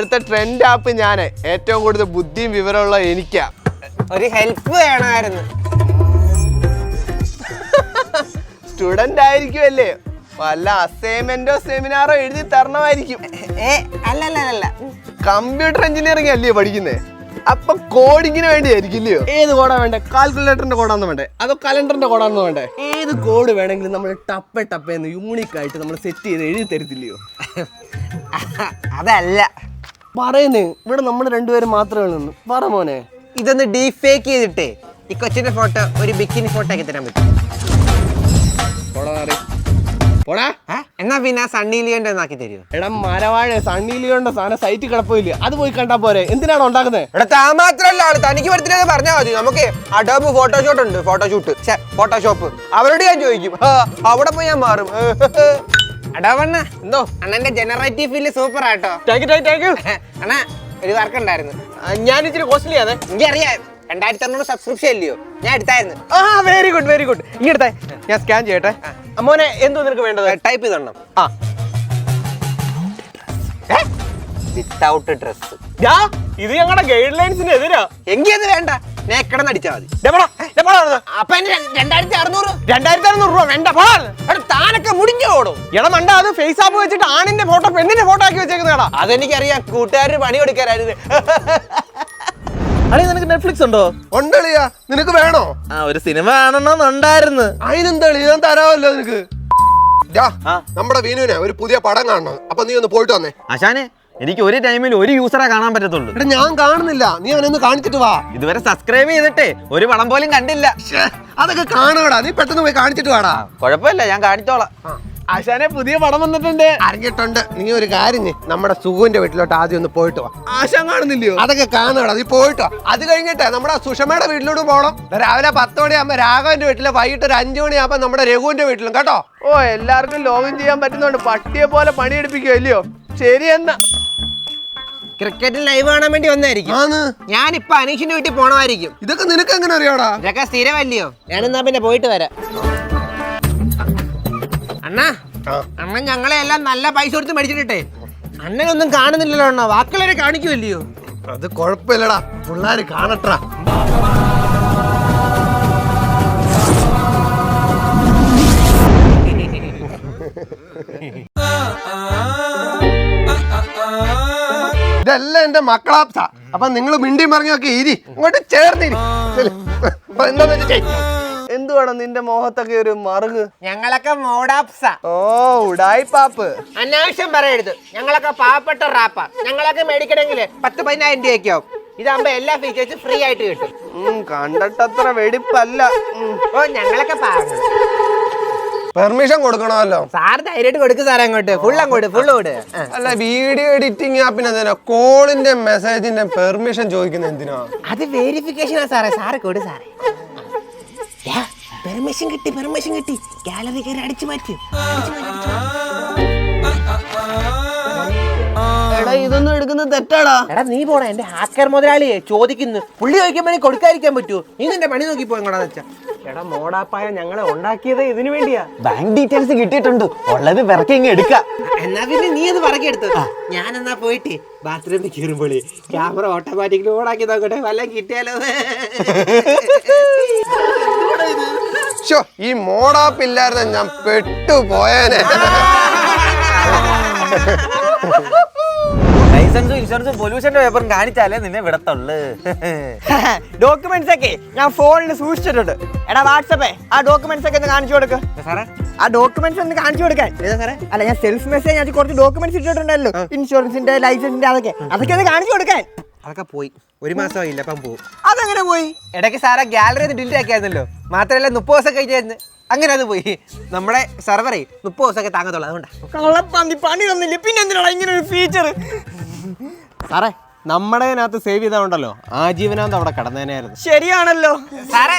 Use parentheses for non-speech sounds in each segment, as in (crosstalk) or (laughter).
ഇപ്പോഴത്തെ trend app ഞാൻ ഏറ്റവും കൂടുതൽ ബുദ്ധിയും വിവരമുള്ള എനിക്കാ. ഒരു ഹെൽപ്പ് വേണമായിരുന്നു. സ്റ്റുഡന്റ് ആയിരിക്കുമല്ലേ വല്ല അസൈൻമെന്റോ സെമിനാറോ എഴുതി തരണമായിരിക്കും. അല്ല അല്ല അല്ല കമ്പ്യൂട്ടർ എഞ്ചിനീയറിംഗ് അല്ലയോ പഠിക്കുന്നേ? അപ്പൊ കോഡിങ്ങിന് വേണ്ടിയായിരിക്കും ഇല്ലയോ ഏത് കോഡാ വേണ്ടേ? കാൽക്കുലേറ്ററിന്റെ കോഡാന്ന് വേണ്ടേ? അതോ കലണ്ടറിന്റെ കോഡാന്ന് വേണ്ടേ? ഏത് കോഡ് വേണമെങ്കിലും നമ്മൾ ടപ്പ ടപ്പ എന്ന് യൂണിക് ആയിട്ട് നമ്മൾ സെറ്റ് ചെയ്ത് എഴുതി തരത്തില്ലയോ? (laughs) അതല്ല. പറയുന്നേ ഇവിടെ നമ്മൾ രണ്ടുപേരും മാത്രമേ ഉള്ളൂ പറ മോനെ. ഇതൊന്ന് ഡീഫേക്ക് ചെയ്തിട്ടേ ഈ കൊച്ചിന്റെ ഫോട്ടോ ഒരു ബിക്കിനി ഫോട്ടോ ആക്കി തരാൻ പറ്റും. പോടാ? എന്നാ പിന്നെ സണ്ണി ലിയോന്റെ ആക്കി തരുമോ എടാ മരവാഴ സണ്ണിയിലിയോണ്ട സാധനം സൈറ്റ് കിടപ്പില്ല അത് പോയി കണ്ടാ പോരെ. എന്തിനാണ് ഉണ്ടാക്കുന്നത് ഇവിടെ താ മാത്രല്ല ആൾ. തനിക്ക് പറ്റുന്നത് പറഞ്ഞാൽ മതി. നമുക്ക് അഡോബ് ഫോട്ടോഷോട്ട് ഉണ്ട് ഫോട്ടോഷൂട്ട് ഫോട്ടോഷോപ്പ് അവരോട് ഞാൻ ചോദിക്കും. ആ, അവിടെ പോയി ഞാൻ മാറും. അഡോബണ്ണ എന്തോ? അണ്ണന്റെ ജനറേറ്റീവ് ഫീൽ സൂപ്പർ ആട്ടോ. താങ്ക് യു താങ്ക് യു അണ്ണാ ഒരു വർക്ക് ഉണ്ടായിരുന്നു. ഞാൻ ഇച്ചിരി കോസ്റ്റ്ലി ആണേ. എനിക്കറിയാം രണ്ടായിരത്തി അറുന്നൂറ് സബ്സ്ക്രിപ്ഷൻ ഇല്ലയോ ഞാൻ എടുത്തായിരുന്നു. ആ വെരി ഗുഡ് വെരി ഗുഡ് ഇങ്ങെടുത്തേ ഞാൻ സ്കാൻ ചെയ്യട്ടെ. മോനെ എന്തോ നിനക്ക് വേണ്ടത്? ടൈപ്പ് ചെയ്തോണം. ആ. വിത്തൗട്ട് ഡ്രസ് ഇത് ഞങ്ങളുടെ ഗൈഡ് ലൈൻസിന് എതിരാ എങ്കിൽ അത് വേണ്ട. ഞാൻ കിടന്ന് അടിച്ചാൽ മതി. ദേ പോടാ, ദേ പോടാ. അവിടുന്ന്. അപ്പൊ എന്റെ രണ്ടായിരത്തി അറുന്നൂറ്? രണ്ടായിരത്തി അറുന്നൂറ് രൂപ വേണ്ട. പോടാ. എടാ താനൊക്കെ മുടിഞ്ഞു ഓടും. എടാ മണ്ട അത് ഫേസ് ആപ്പ് വെച്ചിട്ട് ആണിന്റെ ഫോട്ടോ പെണ്ണിന്റെ ഫോട്ടോ ആക്കി വെച്ചേക്കുന്നതാടാ അതെനിക്കറിയാം. കൂട്ടുകാർ പണി കൊടുക്കാനായിരുന്നു അളി നിനക്ക് നെറ്റ്ഫ്ലിക്സ് ഉണ്ടോ? ഉണ്ടളിയാ നിനക്ക് വേണോ? ആ ഒരു സിനിമ കാണണമെന്നുണ്ടായിരുന്നു. അതിനെന്താ ഞാൻ തരാമല്ലോ നിനക്ക്. നമ്മുടെ വീനുവിനെ ഒരു പുതിയ പടം കാണണം. അപ്പൊ നീ ഒന്ന് പോയിട്ട് വന്നേ. ആശാനെ എനിക്ക് ഒരു ടൈമിൽ ഒരു യൂസറെ കാണാൻ പറ്റത്തുള്ളൂ. എടാ ഞാൻ കാണുന്നില്ല. നീ അവനൊന്ന് കാണിച്ചിട്ട് വാ. ഇതുവരെ സബ്സ്ക്രൈബ് ചെയ്തിട്ടേ ഒരു പടം പോലും കണ്ടില്ല. ശ്ശേ, അതൊക്കെ കാണാടാ നീ പെട്ടെന്ന് പോയി കാണിച്ചിട്ട് വാടാ. കുഴപ്പമില്ല ഞാൻ കാണിച്ചോളാം. ആശാനെ പുതിയ പടം വന്നിട്ടുണ്ട്. അറിഞ്ഞിട്ടുണ്ട്. നീ ഒരു കാര്യം ചെയ്യ്. നമ്മുടെ സുഖുവിന്റെ വീട്ടിലോട്ട് ആദ്യം ഒന്ന് പോയിട്ട് വാ. ആശാൻ കാണുന്നില്ലയോ? അതൊക്കെ കാണുകടാ നീ പോയിട്ട് വാ. അത് കഴിഞ്ഞിട്ട് നമ്മുടെ സുഷമയുടെ വീട്ടിലോട്ട് പോകണം രാവിലെ പത്ത് മണിയാകുമ്പോ രാഘവന്റെ വീട്ടിലും വൈകിട്ട് ഒരു അഞ്ചു മണിയാകുമ്പോ നമ്മുടെ രഘുവിന്റെ വീട്ടിലും കേട്ടോ? ഓ എല്ലാവർക്കും ലോഗിൻ ചെയ്യാൻ പറ്റുന്നുണ്ട് പട്ടിയെ പോലെ പണിയെടുപ്പിക്കുക ഇല്ലയോ? ശരി എന്നാ ക്രിക്കറ്റ് ലൈവ് കാണാൻ വേണ്ടി വന്നായിരിക്കും ഞാൻ ഇപ്പൊ അനീഷിന്റെ വീട്ടിൽ പോണമായിരിക്കും. ഇതൊക്കെ നിനക്ക് എങ്ങനെ അറിയാടാ? ഇതൊക്കെ സ്ഥിരമല്ലയോ? ഞാനെന്നാ പിന്നെ പോയിട്ട് വരാം. അണ്ണാ. അണ്ണൻ ഞങ്ങളെ എല്ലാം നല്ല പൈസ കൊടുത്ത് മേടിച്ചിട്ടേ അണ്ണനൊന്നും കാണുന്നില്ലല്ലോ അണ്ണ. വാക്കുള്ളവരെ കാണിക്കുമല്ലയോ അത് കുഴപ്പമില്ലടാ. പിള്ളേര് കാണട്ടാ എന്റെ മക്കളാപ്സ അപ്പൊ നിങ്ങൾ മിണ്ടി മറിഞ്ഞൊക്കെ ഇരി. ഇങ്ങോട്ട് ചേർന്നിരി. എന്താന്ന് എന്തുവാണ് നിന്റെ മോഹത്തൊക്കെ ഒരു മറുക്? ഞങ്ങളൊക്കെ മോഡാപ്സ. ഓ ഉടായി പാപ്പ് അനാവശ്യം പറയരുത്. ഞങ്ങളൊക്കെ പാവപ്പെട്ട റാപ്പ. ഞങ്ങളൊക്കെ മേടിക്കണമെങ്കിൽ പത്ത് പതിനായിരം രൂപയ്ക്കോ ഇതാകുമ്പോ എല്ലാ ഫീച്ചേഴ്സും ഫ്രീ ആയിട്ട് കിട്ടും. കണ്ടിട്ടത്ര വെടിപ്പല്ല. ഓ ഞങ്ങളൊക്കെ പാവങ്ങൾ പെർമിഷൻ കൊടുക്കണമല്ലോ. സാർ ധൈര്യമായിട്ട് കൊടുക്കും സാറേ അങ്ങോട്ട്. ഫുൾ അങ്ങോട്ട് ഫുൾ കൊടു അല്ല വീഡിയോ എഡിറ്റിംഗ് ആപ്പിന് എന്തിനാ? കോളിന്റെ മെസ്സേജിന്റെ പെർമിഷൻ ചോദിക്കുന്നത് എന്തിനാ? അത് വെരിഫിക്കേഷനാ സാറേ സാറ് കൊടു സാറേ പെർമിഷൻ കിട്ടി പെർമിഷൻ കിട്ടി. ഗാലറി കയറി അടിച്ചു മാറ്റി. എടാ ഇതൊന്നും എടുക്കുന്നത് തെറ്റാടാ. എടാ നീ പോടാ. എന്റെ ഹാക്കർ മുതലാളിയെ ചോദിക്കുന്നു. പുള്ളി ചോദിക്കുമ്പോൾ കൊടുക്കാതിരിക്കാൻ പറ്റുമോ നീ എന്റെ പണി നോക്കി പോയെങ്ങടാന്ന് വെച്ചാ എടാ മോഡാപ്പായ ഞങ്ങളെ ഉണ്ടാക്കിയത് ഇതിനു വേണ്ടിയാ. ബാങ്ക് ഡീറ്റെയിൽസ് കിട്ടിയിട്ടുണ്ട്. ഉള്ളത് വിറക്കി ഇങ്ങ് എടുക്കാം. എന്നാ പിന്നെ നീ അത് പറക്കെടുത്തു ഞാൻ എന്നാ പോയിട്ട് ബാത്റൂമിൽ കയറുമ്പോൾ ക്യാമറ ഓട്ടോമാറ്റിക്കലി ഓണാക്കി നോക്കട്ടെ. വല്ല കിട്ടിയാലോ? ഷോ ഈ മോഡാപ്പ് ഇല്ലായിരുന്ന ഞാൻ പെട്ടുപോയേനെ. ലൈസൻസും ഇൻഷുറൻസും പൊല്യൂഷന്റെ പേപ്പറും കാണിച്ചാലേ നിന്നെ വിടത്തുള്ളൂ. (laughs) ഡോക്യുമെന്റ്സ് ഒക്കെ ഞാൻ ഫോണിൽ സൂക്ഷിച്ചിട്ടുണ്ട്. എടാ വാട്സപ്പേ ആ ഡോക്യുമെന്റ്സ് ഒക്കെ ഒന്ന് കാണിച്ചു കൊടുക്ക. സാറേ? ആ ഡോക്യുമെന്റ്സ് ഒന്ന് കാണിച്ചു കൊടുക്കാൻ. സാറേ? അല്ല ഞാൻ സെൽഫ് മെസ്സേജ് ഞാൻ കുറച്ച് ഡോക്യുമെന്റ്സ് ഇട്ടിട്ടുണ്ടല്ലോ. ഇൻഷുറൻസിന്റെ ലൈസൻസിന്റെ അതൊക്കെ. അതൊക്കെ ഒന്ന് കാണിച്ചു കൊടുക്കാൻ. അതൊക്കെ പോയി. ഒരു മാസമായില്ല അപ്പം പോകും അതങ്ങനെ പോയി? ഇടയ്ക്ക് സാറേ ഗാലറി ഡിലീറ്റ് ആക്കിയായിരുന്നല്ലോ. മാത്രമല്ല മുപ്പത് ദിവസം കഴിഞ്ഞായിരുന്നു. അങ്ങനെ അത് പോയി. നമ്മുടെ സെർവറേ മുപ്പത് ദിവസമൊക്കെ താങ്ങത്തുള്ളൂ. അതുകൊണ്ടാണ് പണി തന്നില്ല പിന്നെ എന്തിനാണ് ഇങ്ങനെ ഒരു ഫീച്ചർ സാറേ നമ്മുടെ അതിനകത്ത് സേവ് ചെയ്താണ്ടല്ലോ ആജീവനാന്ത് അവിടെ കടന്നേനായിരുന്നു ശരിയാണല്ലോ. സാറേ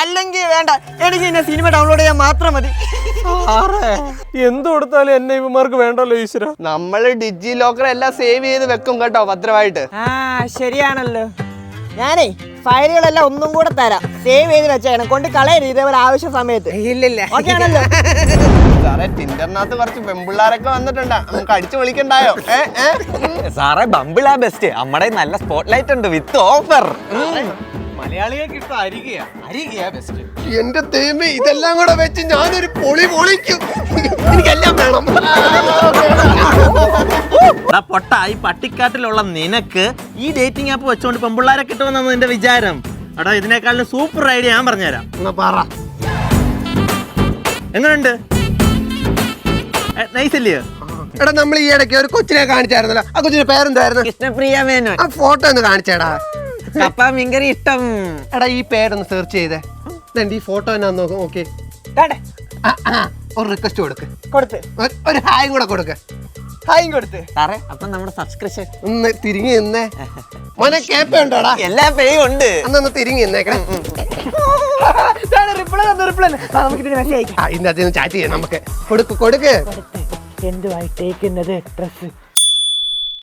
അല്ലെങ്കിൽ വേണ്ട. എനിക്ക് എന്നെ സിനിമ ഡൗൺലോഡ് ചെയ്യാൻ മാത്രം മതി. എന്ത് കൊടുത്താലും എന്നെ ഇവന്മാർക്ക് വേണ്ടല്ലോ ഈശ്വര. നമ്മൾ ഡിജി ലോക്കർ എല്ലാം സേവ് ചെയ്ത് വെക്കും കേട്ടോ ഭദ്രമായിട്ട്. ആ ശരിയാണല്ലോ. ഞാനേ ഫയലുകളെല്ലാം ഒന്നും കൂടെ തരാം. സേവ് ചെയ്ത് വെച്ചേക്കണം കൊണ്ട് കളയരുത് ഇതേപോലെ ആവശ്യ സമയത്ത്. ഇല്ലില്ല. ഓക്കെ ആണല്ലോ? (laughs) സാറേ ടിൻഡറിനകത്ത് കുറച്ച് പെമ്പിള്ളാരൊക്കെ വന്നിട്ടുണ്ട്. നമുക്ക് അടിച്ചു വിളിക്കണ്ടായോ? സാറേ ബമ്പിളാ ബെസ്റ്റ് നമ്മുടെ നല്ല സ്പോട്ട് ലൈറ്റ് ഉണ്ട് വിത്ത് ഓഫർ മലയാളികൾക്ക് ഇഷ്ടം അരികയാ. അരികയാ ബെസ്റ്റ് എന്റെ തേമേ ഇതെല്ലാം കൂടെ വെച്ച് ഞാനൊരു പൊളി പൊളിക്കും. എനിക്കെല്ലാം വേണം. പൊട്ട ഈ പട്ടിക്കാട്ടിലുള്ള നിനക്ക് ഈ ഡേറ്റിംഗ് ആപ്പ് വെച്ചോണ്ട് പെമ്പിള്ളാരെ കിട്ടുമെന്നാണ് നിന്റെ വിചാരം. എടാ ഇതിനേക്കാളും സൂപ്പർ ഐഡിയ ഞാൻ പറഞ്ഞുതരാം. എന്നാ പറ. എങ്ങനെയുണ്ട് നൈസ് ഇല്ലയോ എടാ നമ്മൾ ഈ ഇടയ്ക്ക് ഒരു കൊച്ചിനെ കാണിച്ചായിരുന്നല്ലോ. ആ കൊച്ചിന്റെ പേരെന്തായിരുന്നു? കൃഷ്ണപ്രിയ മേനോൻ. ആ ഫോട്ടോ ഒന്ന് കാണിച്ചേടാ. കപ്പ മീൻകറി ഇഷ്ടം. എടാ ഈ പേരൊന്ന് സെർച്ച് ചെയ്തേ. ഈ ഫോട്ടോ എന്നാ നോക്കും ഓക്കെ ഒരു റിക്വസ്റ്റ് കൊടുക്ക്. കൊടുത്ത്. ഒരു- ഹായും കൂടെ കൊടുക്ക്. ഹായും കൊടുത്ത്. സാറേ അപ്പൊ നമ്മുടെ സബ്സ്ക്രിപ്ഷൻ ഒന്ന് തിരിഞ്ഞു നിന്നേ. മോനെ കേപ്പ ഉണ്ടോടാ? എല്ലാ പേയും ഉണ്ട്. അന്നൊന്ന് തിരിഞ്ഞു നിന്നേക്കണേ. റിപ്ലൈ റിപ്ലൈ നമുക്ക് ഇതിന് മെസ്സേജ് ആ ഇന്നത്തെ ചാറ്റ് ചെയ്യാം. നമുക്ക് കൊടുക്ക്. കൊടുക്ക്. എന്തുവായി തേക്കുന്നത്? ഡ്രസ്